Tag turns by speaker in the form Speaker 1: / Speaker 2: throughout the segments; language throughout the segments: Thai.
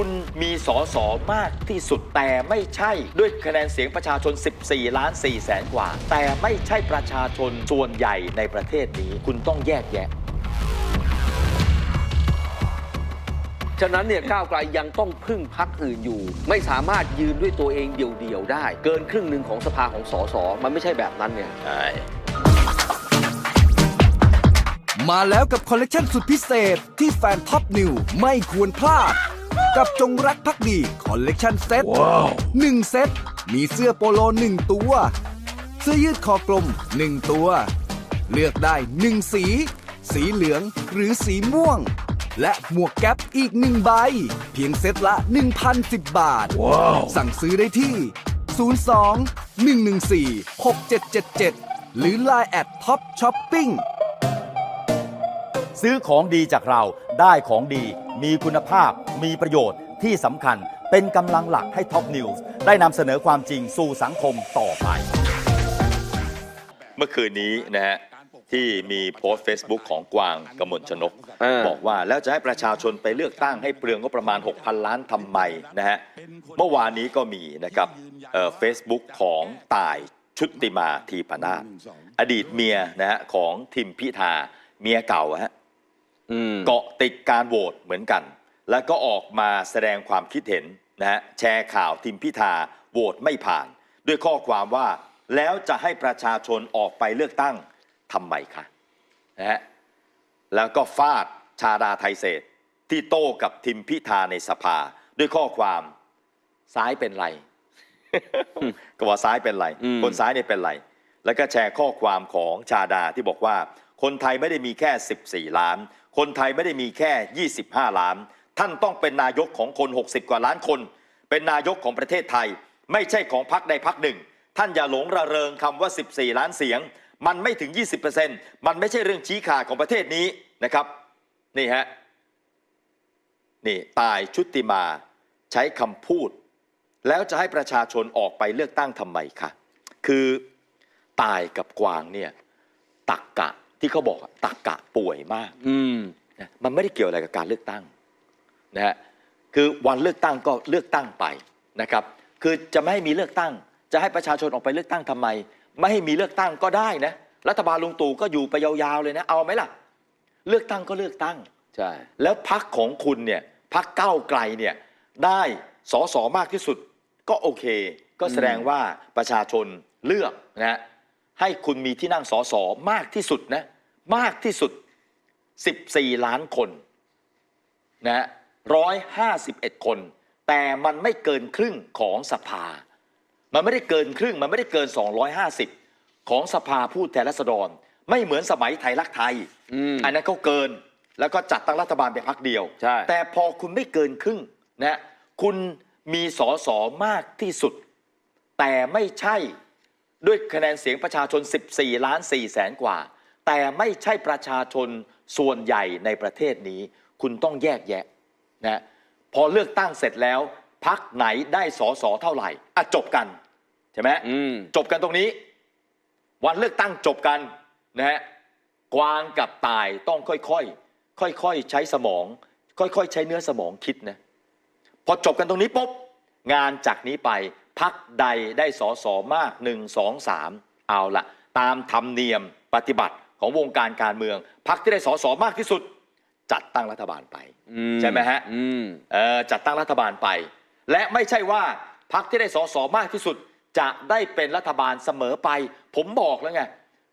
Speaker 1: คุณมีสอสอมากที่สุดแต่ไม่ใช่ด้วยคะแนนเสียงประชาชน 14 ล้าน4แสนกว่า แต่ไม่ใช่ประชาชนส่วนใหญ่ในประเทศนี้ คุณต้องแยกแยะ
Speaker 2: ฉะนั้นเนี่ยก้าวไกลยังต้องพึ่งพักอื่นอยู่ ไม่สามารถยืนด้วยตัวเองเดี่ยวๆได้ เกินครึ่งหนึ่งของสภาของสสมันไม่ใช่แบบนั้นเนี่ย
Speaker 1: ใช่
Speaker 3: มาแล้วกับคอลเลกชันสุดพิเศษที่แฟนท็อปนิวไม่ควรพลาด กับจงรักภักดีคอลเลกชันเซ็ตหนึ่งเซ็ตมีเสื้อโปโลหนึ่งตัว เสื้อยืดคอกลมหนึ่งตัว เลือกได้หนึ่งสี สีเหลืองหรือสีม่วง และหมวกแก๊ปอีกหนึ่งใบ เพียงเซ็ตละ 1,010 บาทสั่งซื้อได้ที่ 02 114 6777 หรือ Line แอดท็อปช้อปปิ้ง
Speaker 4: ซื้อของดีจากเราได้ของดี มีคุณภาพ มีประโยชน์ที่สำคัญเป็นกำลังหลักให้ท็อปนิวส์ได้นำเสนอความจริงสู่สังคมต่อไป
Speaker 1: เมื่อคืนนี้นะฮะที่มีโพสต์ Facebook ของกวางกมลชนก
Speaker 2: เออ
Speaker 1: บอกว่าแล้วจะให้ประชาชนไปเลือกตั้งให้เปลืองก็ประมาณ 6,000 ล้านทำไมนะฮะเมื่อวานนี้ก็มีนะครับเฟซบุ๊กของต่ายชุติมาทีปนาศอดีตเมียนะฮะของทิมพิธาเมียเก่าอะฮะ
Speaker 2: อืม
Speaker 1: เกาะติดการโหวตเหมือนกัน แล้วก็ออกมาแสดงความคิดเห็นนะฮะแชร์ข่าวทิมพิธาโหวตไม่ผ่าน ด้วยข้อความว่าแล้วจะให้ประชาชนออกไปเลือกตั้งทำไมคะนะฮะแล้วก็ฟาดชาดาไทยเศรษฐ์ที่โต้กับทิมพิธาในสภา ด้วยข้อความซ้ายเป็นไรก็ว่าซ้ายเป็นไร
Speaker 2: อืม
Speaker 1: คนซ้ายเนี่ยเป็นไร แล้วก็แชร์ข้อความของชาดาที่บอกว่า คนไทยไม่ได้มีแค่ 14 ล้าน คนไทยไม่ได้มีแค่ 25 ล้าน ท่านต้องเป็นนายกของคน 60 กว่าล้านคน เป็นนายกของประเทศไทย ไม่ใช่ของพรรคใดพรรคหนึ่ง ท่านอย่าหลงระเริงคำว่า 14 ล้านเสียง มันไม่ถึง 20%มันไม่ใช่เรื่องชี้ขาดของประเทศนี้นะครับนี่ฮะนี่ตายชุติมาใช้คำพูด แล้วจะให้ประชาชนออกไปเลือกตั้งทำไมคะคือตายกับกวางเนี่ยตักกะ ที่เขาบอกอะตักกะป่วยมาก
Speaker 2: อืม
Speaker 1: นะมันไม่ได้เกี่ยวอะไรกับการเลือกตั้งนะฮะคือวันเลือกตั้งก็เลือกตั้งไปนะครับ คือจะไม่ให้มีเลือกตั้ง จะให้ประชาชนออกไปเลือกตั้งทำไม ไม่ให้มีเลือกตั้งก็ได้นะรัฐบาลลุงตู่ก็อยู่ไปยาวๆเลยนะเอาไหมล่ะ เลือกตั้งก็เลือกตั้ง
Speaker 2: ใช่
Speaker 1: แล้วพักของคุณเนี่ยพักก้าวไกลเนี่ยได้สอสอมากที่สุดก็โอเค ก็แสดงว่าประชาชนเลือกนะฮะ ให้คุณมีที่นั่งสอสอมากที่สุดนะมากที่สุด 14 ล้านคนนะร้อยห้าสิบเอ็ดคน แต่มันไม่เกินครึ่งของสภา มันไม่ได้เกินครึ่ง มันไม่ได้เกิน 250 ของสภาผู้แทนราษฎร ไม่เหมือนสมัยไทยรักไทย
Speaker 2: อืม
Speaker 1: อันนั้นเขาเกินแล้วก็จัดตั้งรัฐบาลไปพักเดียว
Speaker 2: ใช่
Speaker 1: แต่พอคุณไม่เกินครึ่งนะคุณมีสอสอมากที่สุด แต่ไม่ใช่ ด้วยคะแนนเสียงประชาชน 14 ล้าน4แสนกว่า แต่ไม่ใช่ประชาชนส่วนใหญ่ในประเทศนี้ คุณต้องแยกแยะนะพอเลือกตั้งเสร็จแล้วพักไหนได้สอสอเท่าไหร่อะจบกันใช่ไหม
Speaker 2: อืม
Speaker 1: จบกันตรงนี้ วันเลือกตั้งจบกันนะฮะกวางกับตายต้องค่อยๆค่อยๆใช้สมอง ค่อยๆ ใช้เนื้อสมองคิดนะพอจบกันตรงนี้ปุ๊บ งานจากนี้ไปพักใดได้สอสอมากหนึ่งสองสามเอาละตามธรรมเนียมปฏิบัติของวงการการเมืองพักที่ได้สอสอมากที่สุด จัดตั้งรัฐบาลไป
Speaker 2: อืม
Speaker 1: ใช่ไหมฮะ
Speaker 2: อืม
Speaker 1: เอ่อจัดตั้งรัฐบาลไป และไม่ใช่ว่าพรรคที่ได้สสมากที่สุด จะได้เป็นรัฐบาลเสมอไป ผมบอกแล้วไง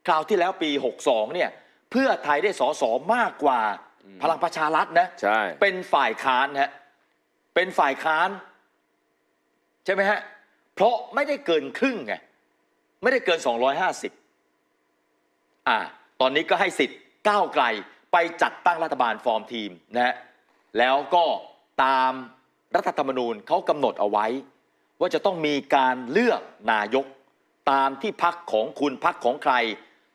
Speaker 1: คราวที่แล้วปี 62 เนี่ย เพื่อไทยได้สสมากกว่าพลังประชารัฐนะ
Speaker 2: ใช่
Speaker 1: เป็นฝ่ายค้านฮะ เป็นฝ่ายค้าน ใช่ไหมฮะ เพราะไม่ได้เกินครึ่งไงไม่ได้เกิน 250อ่าตอนนี้ก็ให้สิทธิ์ก้าวไกลไปจัดตั้งรัฐบาลฟอร์มทีมนะฮะแล้วก็ตามรัฐธรรมนูญเขากำหนดเอาไว้ ว่าจะต้องมีการเลือกนายก ตามที่พักของคุณพักของใคร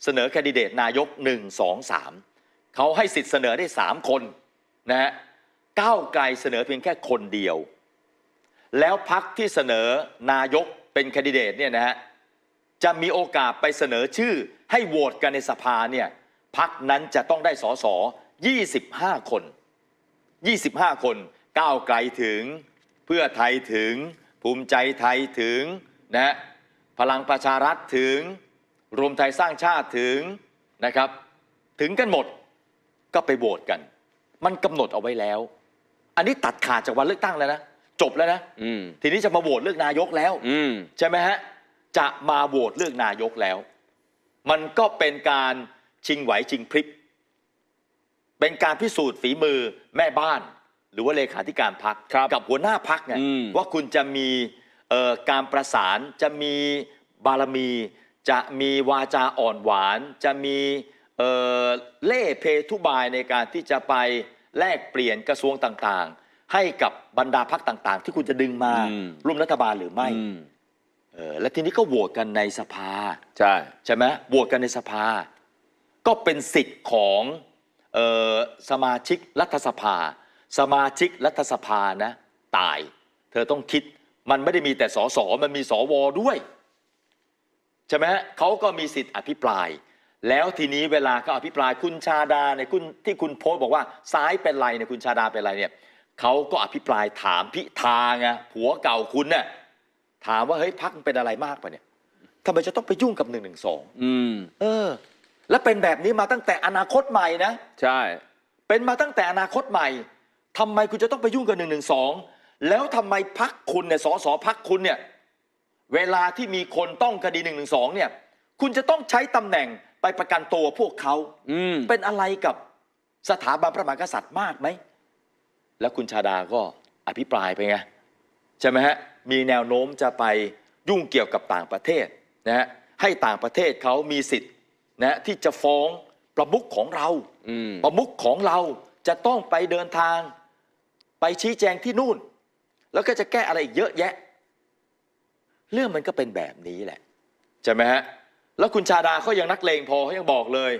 Speaker 1: เสนอแคนดิเดตนายก 1 2 3เขาให้สิทธิ์เสนอได้ 3 คนนะฮะก้าวไกลเสนอเพียงแค่คนเดียว แล้วพักที่เสนอนายกเป็นแคนดิเดตเนี่ยนะฮะจะมีโอกาสไปเสนอชื่อให้โหวตกันในสภาเนี่ยพักนั้นจะต้องได้สอสอ25 คน 25 คนก้าวไกลถึง เพื่อไทยถึง ภูมิใจไทยถึงนะพลังประชารัฐถึง รวมไทยสร้างชาติถึงนะครับ ถึงกันหมดก็ไปโหวตกัน มันกำหนดเอาไว้แล้ว อันนี้ตัดขาดจากวันเลือกตั้งแล้วนะ จบแล้วนะ
Speaker 2: อืม
Speaker 1: ทีนี้จะมาโหวตเลือกนายกแล้ว
Speaker 2: อืม
Speaker 1: ใช่ไหมฮะจะมาโหวตเลือกนายกแล้ว มันก็เป็นการชิงไหวชิงพริบเป็นการพิสูจน์ฝีมือแม่บ้าน หรือว่าเลขาธิการพัก
Speaker 2: ครับ
Speaker 1: กับหัวหน้าพักไง
Speaker 2: อืม
Speaker 1: ว่าคุณจะมีเอ่อการประสานจะมีบารมี จะมีวาจาอ่อนหวาน จะมีเอ่อเล่เพทุบายในการที่จะไปแลกเปลี่ยนกระทรวงต่างๆ ให้กับบรรดาพักต่างๆ ที่คุณจะดึงมา
Speaker 2: อืม
Speaker 1: ร่วมรัฐบาลหรือไม่
Speaker 2: อืม
Speaker 1: เออแล้วทีนี้ก็โหวตกันในสภา
Speaker 2: ใช่
Speaker 1: ใช่ไหมโหวตกันในสภา ก็เป็นสิทธิ์ของเออสมาชิกรัฐสภา สมาชิกรัฐสภานะตาย เธอต้องคิดมันไม่ได้มีแต่สสมันมีสวด้วย ใช่ไหมฮะเขาก็มีสิทธิ์อภิปราย แล้วทีนี้เวลาเขาอภิปรายคุณชาดาเนี่ยคุณที่คุณโพสต์บอกว่าซ้ายเป็นไรเนี่ยคุณชาดาเป็นไรเนี่ย เขาก็อภิปรายถามพิธาไงผัวเก่าคุณเนี่ยถามว่าเฮ้ยพักมันเป็นอะไรมากปะเนี่ยทำไมจะต้องไปยุ่งกับหนึ่งหนึ่งสอง
Speaker 2: อืม
Speaker 1: เออ แล้วเป็นแบบนี้มาตั้งแต่อนาคตใหม่นะ
Speaker 2: ใช่
Speaker 1: เป็นมาตั้งแต่อนาคตใหม่ทำไมคุณจะต้องไปยุ่งกับหนึ่งหนึ่งสองแล้วทำไมพักคุณเนี่ยสสพักคุณเนี่ย เวลาที่มีคนต้องคดีหนึ่งหนึ่งสองเนี่ย คุณจะต้องใช้ตำแหน่งไปประกันตัวพวกเขา
Speaker 2: อืม
Speaker 1: เป็นอะไรกับสถาบันพระมหากษัตริย์มากไหม แล้วคุณชาดาก็อภิปรายไปไงใช่ไหมฮะมีแนวโน้มจะไปยุ่งเกี่ยวกับต่างประเทศนะฮะให้ต่างประเทศเขามีสิทธิ์นะที่จะฟ้องประมุขของเรา
Speaker 2: อืม
Speaker 1: ประมุขของเราจะต้องไปเดินทาง ไปชี้แจงที่นู่น แล้วก็จะแก้อะไรอีกเยอะแยะ เรื่องมันก็เป็นแบบนี้แหละใช่ไหมฮะแล้วคุณชาดาเขายังนักเลงพอเขายังบอกเลย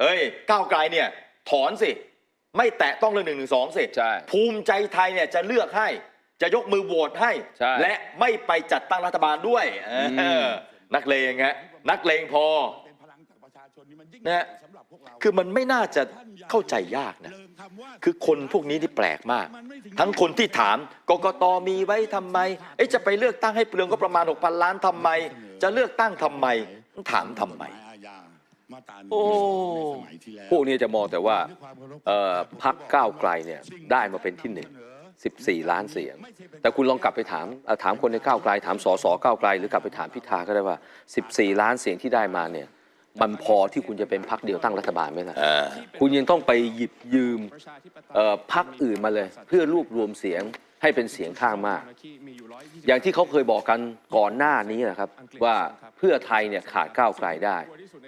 Speaker 1: เอ้ยก้าวไกลเนี่ย ถอนสิ ไม่แตะต้องเรื่องหนึ่งหนึ่งสองสิ
Speaker 2: ใช่
Speaker 1: ภูมิใจไทยเนี่ยจะเลือกให้จะยกมือโหวตให้
Speaker 2: ใช่
Speaker 1: และไม่ไปจัดตั้งรัฐบาลด้วยเอออ
Speaker 2: ม
Speaker 1: นักเลงฮะนักเลงพอ
Speaker 5: เป็นพลังจากประชาชนนี่มันยิ่ง
Speaker 1: นะฮะ
Speaker 5: ใหญ่สำหรับพวกเรา
Speaker 1: คือมันไม่น่าจะเข้าใจยากนะคือคนพวกนี้ที่แปลกมาก ทั้งคนที่ถามกกตมีไว้ทำไม เอ๊ะจะไปเลือกตั้งให้เปลืองก็ประมาณ 6,000 ล้านทำไม จะเลือกตั้งทำไม ถามทำไม
Speaker 2: โอ้พวกนี้จะมองแต่ว่าเอ่อพักก้าวไกลเนี่ยได้มาเป็นที่หนึ่ง14 ล้านเสียง แต่คุณลองกลับไปถามเอ่อถามคนในก้าวไกล ถามสสก้าวไกล หรือกลับไปถามพิธาก็ได้ว่า 14 ล้านเสียงที่ได้มาเนี่ยมันพอที่คุณจะเป็นพักเดียวตั้งรัฐบาลไหมล่ะ
Speaker 1: เออ
Speaker 2: คุณยังต้องไปหยิบยืมเอ่อพักอื่นมาเลย เพื่อรวบรวมเสียงให้เป็นเสียงข้างมาก อย่างที่เขาเคยบอกกันก่อนหน้านี้นะครับ ว่าเพื่อไทยเนี่ยขาดก้าวไกลได้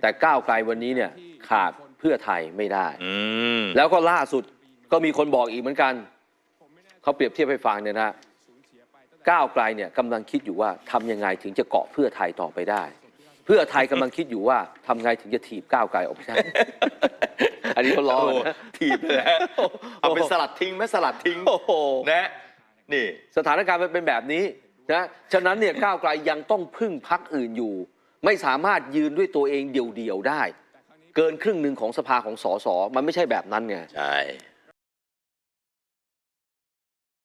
Speaker 2: แต่ก้าวไกลวันนี้เนี่ยขาดเพื่อไทยไม่ได้
Speaker 1: อืม
Speaker 2: แล้วก็ล่าสุดก็มีคนบอกอีกเหมือนกัน เขาเปรียบเทียบให้ฟังเนี่ยนะก้าวไกลเนี่ยกำลังคิดอยู่ว่าทำยังไงถึงจะเกาะเพื่อไทยต่อไปได้ เพื่อไทยกำลังคิดอยู่ว่าทำไงถึงจะถีบก้าวไกลออกไปได้ อันนี้เขาล้อ
Speaker 1: โอ้
Speaker 2: นะ
Speaker 1: ถีบเลยฮะเอาเป็นสลัดทิ้งไหมสลัดทิ้ง
Speaker 2: โอ้โห
Speaker 1: นะนี่
Speaker 2: สถานการณ์มันเป็นแบบนี้นะ ฉะนั้นเนี่ยก้าวไกลยังต้องพึ่งพักอื่นอยู่ ไม่สามารถยืนด้วยตัวเองเดี่ยวๆได้ เกินครึ่งหนึ่งของสภาของสสมันไม่ใช่แบบนั้นไง
Speaker 1: ใช่